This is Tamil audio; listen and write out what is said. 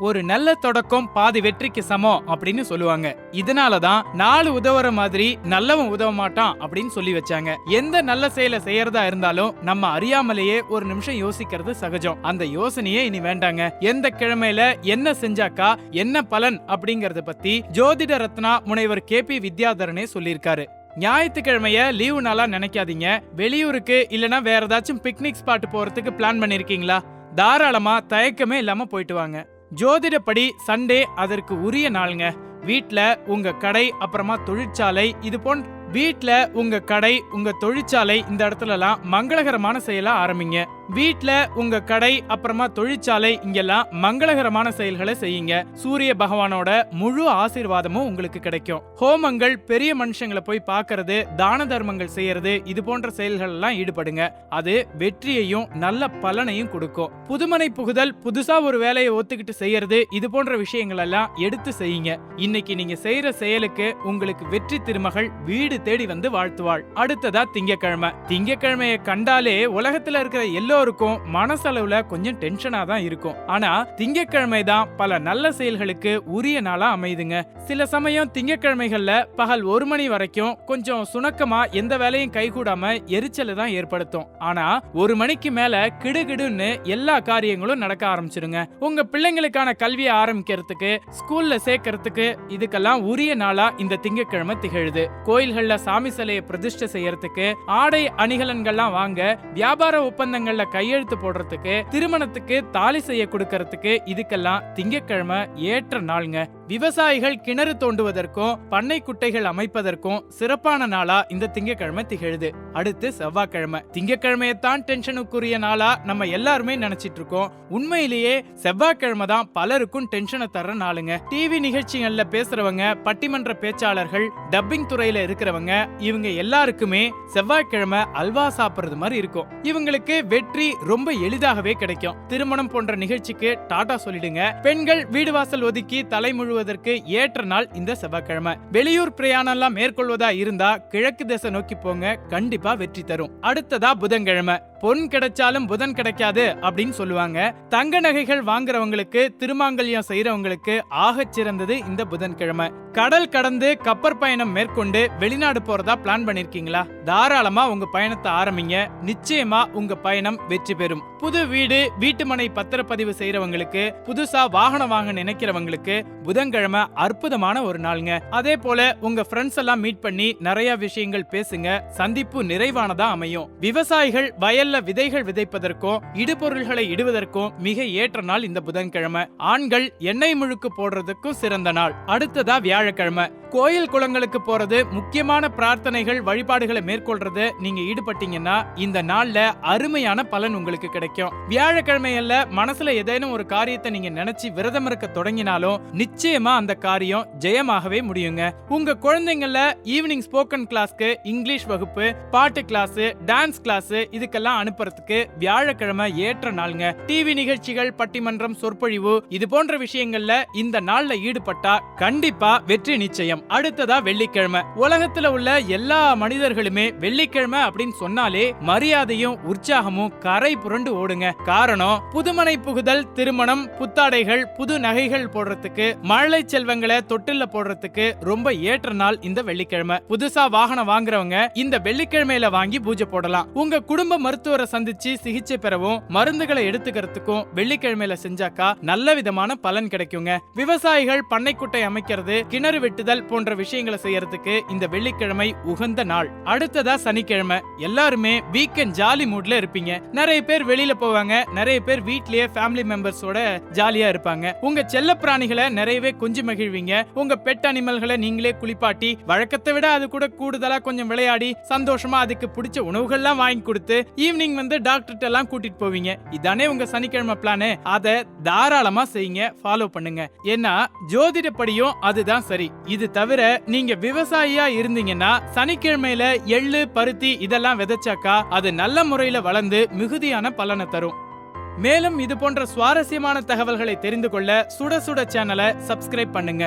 ஒரு நல்ல தொடக்கம் பாதி வெற்றிக்கு சமம் அப்படின்னு சொல்லுவாங்க. இதனால தான் நாலு உதவுற மாதிரி நல்லவன் உதவ மாட்டான் அப்படின்னு சொல்லி வச்சாங்க. எந்த நல்ல செயலை செய்யறதா இருந்தாலும் நம்ம அறியாமலேயே ஒரு நிமிஷம் யோசிக்கிறது சகஜம். அந்த யோசனையே இனி வேண்டாங்க. எந்த கிழமையில என்ன செஞ்சாக்கா என்ன பலன் அப்படிங்கறத பத்தி ஜோதிட ரத்னா முனைவர் கே. பி. வித்யாதரனே சொல்லியிருக்காரு. ஞாயிற்றுக்கிழமைய லீவு நாளா நினைக்காதீங்க. வெளியூருக்கு இல்லனா வேற ஏதாச்சும் பிக்னிக் ஸ்பாட் போறதுக்கு பிளான் பண்ணிருக்கீங்களா? தாராளமா தயக்கமே இல்லாம போயிட்டு வாங்க. ஜோதிடப்படி சண்டே அதற்கு உரிய நாளுங்க. வீட்டில் உங்க கடை அப்புறமா தொழிற்சாலை இது போன்ற வீட்டில் உங்க கடை உங்க தொழிற்சாலை இந்த இடத்துலலாம் மங்களகரமான செயலா ஆரம்பிங்க. வீட்டில் உங்க கடை அப்புறமா தொழிற்சாலை இங்கெல்லாம் மங்களகரமான செயல்களை செய்யுங்க. சூரிய பகவானோட முழு ஆசீர்வாதமும் உங்களுக்கு கிடைக்கும். ஹோமங்கள் பெரிய மனுஷங்களை போய் பார்க்கறது தான தர்மங்கள் செய்யறது இது போன்ற செயல்கள் எல்லாம் ஈடுபடுங்க. அது வெற்றியையும் நல்ல பலனையும் கொடுக்கும். புதுமனை புகுதல் புதுசா ஒரு வேலையை ஒத்துக்கிட்டு செய்யறது இது போன்ற விஷயங்கள் எல்லாம் எடுத்து செய்யுங்க. இன்னைக்கு நீங்க செய்யற செயலுக்கு உங்களுக்கு வெற்றி திருமகள் வீடு தேடி வந்து வாழ்த்துவாள். அடுத்ததா திங்கக்கிழமை. திங்கக்கிழமையை கண்டாலே உலகத்துல இருக்கிற எல்லோருக்கும் மனசளவுல கொஞ்சம் டென்ஷனா தான் இருக்கும். ஆனா திங்கக்கிழமை தான் பல நல்ல செயல்களுக்கு உரிய நாளா அமையுதுங்க. சில சமயம் திங்கக்கிழமைகள்ல பகல் ஒரு மணி வரைக்கும் கொஞ்சம் சுணக்கமா எந்த வேலையும் கைகூடாம எரிச்சலை தான் ஏற்படுத்தும். ஆனா ஒரு மணிக்கு மேல கிடுகிடுன்னு எல்லா காரியங்களும் நடக்க ஆரம்பிச்சிருங்க. உங்க பிள்ளைங்களுக்கான கல்வியை ஆரம்பிக்கிறதுக்கு ஸ்கூல்ல சேர்க்கறதுக்கு இதுக்கெல்லாம் உரிய நாளா இந்த திங்கக்கிழமை திகழுது. கோயில்கள்ல சாமி சிலையை பிரதிஷ்டை செய்யறதுக்கு ஆடை அணிகலன்கள்லாம் வாங்க வியாபார ஒப்பந்தங்கள்ல கையெழுத்து போடுறதுக்கு திருமணத்துக்கு தாலி செய்ய கொடுக்கறதுக்கு இதுக்கெல்லாம் திங்கக்கிழமை ஏற்ற நாளுங்க. விவசாயிகள் கிணறு தோண்டுவதற்கும் பண்ணை குட்டைகள் அமைப்பதற்கும் சிறப்பான நாளா இந்த திங்கக்கிழமை திகழுது. அடுத்து செவ்வாய்க்கிழமை. திங்கக்கிழமையத்தான் டென்ஷனுக்குரிய நாளா நம்ம எல்லாருமே நினைச்சிட்டு இருக்கோம் உண்மையிலேயே செவ்வாய்க்கிழமை தான் பலருக்கும் டென்ஷனை தர நாளுங்க. டிவி நிகழ்ச்சிகள்ல பேசுறவங்க பட்டிமன்ற பேச்சாளர்கள் டப்பிங் துறையில இருக்கிறவங்க இவங்க எல்லாருக்குமே செவ்வாய்க்கிழமை அல்வா சாப்பிடுறது மாதிரி இருக்கும். இவங்களுக்கு வெற்றி ரொம்ப எளிதாகவே கிடைக்கும். திருமணம் போன்ற நிகழ்ச்சிக்கு டாடா சொல்லிடுங்க. பெண்கள் வீடு வாசல் ஒதுக்கி தலை முழுவதற்கு ஏற்ற நாள் இந்த செவ்வாய்க்கிழமை. வெளியூர் பிரயாணம் எல்லாம் மேற்கொள்வதா இருந்தா கிழக்கு திசை நோக்கி போங்க கண்டிப்பா வெற்றி தரும். அடுத்ததா புதன்கிழமை. பொன் கிடைச்சாலும் புதன் கிடைக்காது அப்படின்னு சொல்லுவாங்க. தங்க நகைகள் வாங்குறவங்களுக்கு திருமாங்கல்யம் செய்யறவங்களுக்கு ஆகச் சிறந்தது இந்த புதன்கிழமை. கடல் கடந்து கப்பற் பயணம் மேற்கொண்டு வெளிநாடு போறதா பிளான் பண்ணிருக்கீங்களா? தாராளமா உங்க பயணத்தை ஆரம்பிங்க. நிச்சயமா உங்க பயணம் வெற்றி பெறும். புது வீடு வீட்டுமனை பத்திரப்பதிவு செய்யறவங்களுக்கு புதுசா வாகனம் வாங்க நினைக்கிறவங்களுக்கு புதன்கிழமை அற்புதமான ஒரு நாளுங்க. அதே போல உங்க ஃப்ரெண்ட்ஸ் எல்லாம் மீட் பண்ணி நிறைய விஷயங்கள் பேசுங்க. சந்திப்பு நிறைவானதா அமையும். விவசாயிகள் வயல் நல்ல விதைகள் விதைப்பதற்கும் இடுபொருள்களை இடுவதற்கும் மிக ஏற்ற நாள் இந்த புதன்கிழமை. ஆண்கள் எண்ணெய் முழுக்கு போடுறதுக்கும் சிறந்த நாள். அடுத்ததா வியாழக்கிழமை. கோயில் குளங்களுக்கு போறது முக்கியமான பிரார்த்தனைகள் வழிபாடுகளை மேற்கொள்றது நீங்க ஈடுபட்டீங்கன்னா இந்த நாள்ல அருமையான பலன் உங்களுக்கு கிடைக்கும். வியாழக்கிழமையல்ல மனசுல ஏதேனும் ஒரு காரியத்தை நீங்க நினைச்சு விரதம் இருக்க தொடங்கினாலும் நிச்சயமா அந்த காரியம் ஜெயமாகவே முடியுங்க. உங்க குழந்தைங்கள ஈவினிங் ஸ்போக்கன் கிளாஸ்க்கு இங்கிலீஷ் வகுப்பு பாட்டு கிளாஸ் டான்ஸ் கிளாஸ் இதுக்கெல்லாம் அனுப்புறதுக்கு வியாழக்கிழமை ஏற்ற நாளுங்க. டிவி நிகழ்ச்சிகள் பட்டிமன்றம் சொற்பொழிவு இது போன்ற விஷயங்கள்ல இந்த நாள்ல ஈடுபட்டா கண்டிப்பா வெற்றி நிச்சயம். அடுத்ததா வெள்ளிக்கிழமை. உலகத்துல உள்ள எல்லா மனிதர்களுமே வெள்ளிக்கிழமை அப்படின்னு சொன்னாலே மரியாதையும் உற்சாகமும் கரை புரண்டு ஓடுங்க. காரணம் புதுமனை புகுதல் திருமணம் புத்தாடைகள் புது நகைகள் போடுறதுக்கு மழலை செல்வங்களை தொட்டில்ல போடுறதுக்கு ரொம்ப ஏற்ற நாள் இந்த வெள்ளிக்கிழமை. புதுசா வாகனம் வாங்குறவங்க இந்த வெள்ளிக்கிழமையில வாங்கி பூஜை போடலாம். உங்க குடும்ப மருத்துவரை சந்திச்சு சிகிச்சை பெறவும் மருந்துகளை எடுத்துக்கிறதுக்கும் வெள்ளிக்கிழமையில செஞ்சாக்கா நல்ல விதமான பலன் கிடைக்குங்க. விவசாயிகள் பண்ணைக்குட்டை அமைக்கிறது கிணறு வெட்டுதல் போன்ற விஷயங்களை செய்யறதுக்கு இந்த வெள்ளிக்கிழமை உகந்த நாள். அடுத்ததா சனிக்கிழமை. எல்லாருமே வீக்கெண்ட் ஜாலி மூட்ல இருப்பீங்க. நிறைய பேர் வெளியில போவாங்க. நிறைய பேர் வீட்லயே ஃபேமிலி மெம்பர்ஸோட ஜாலியா இருப்பாங்க. உங்க செல்ல பிராணிகளை நிறையவே கொஞ்சம் மகிழ்வீங்க. உங்க பெட் அனிமல்களை நீங்களே குளிப்பாட்டி வழக்கத்தை விட அது கூட கூடுதலா கொஞ்சம் விளையாடி சந்தோஷமா அதுக்கு பிடிச்ச உணவுகள்லாம் வாங்கி கொடுத்து ஈவினிங் வந்து டாக்டர்கிட்ட எல்லாம் கூட்டிட்டு போவீங்க. இதானே உங்க சனிக்கிழமை பிளானு அதை தாராளமா செய்யுங்க ஃபாலோ பண்ணுங்க. ஏன்னா ஜோதிடப்படியும் அதுதான் சரி. இது தவிர நீங்க விவசாயியா இருந்தீங்கன்னா சனிக்கிழமையில எள்ளு பருத்தி இதெல்லாம் விதைச்சாக்கா அது நல்ல முறையில வளர்ந்து மிகுதியான பலனை தரும். மேலும் இது போன்ற சுவாரஸ்யமான தகவல்களை தெரிந்து கொள்ள சுட சுட சேனலை சப்ஸ்கிரைப் பண்ணுங்க.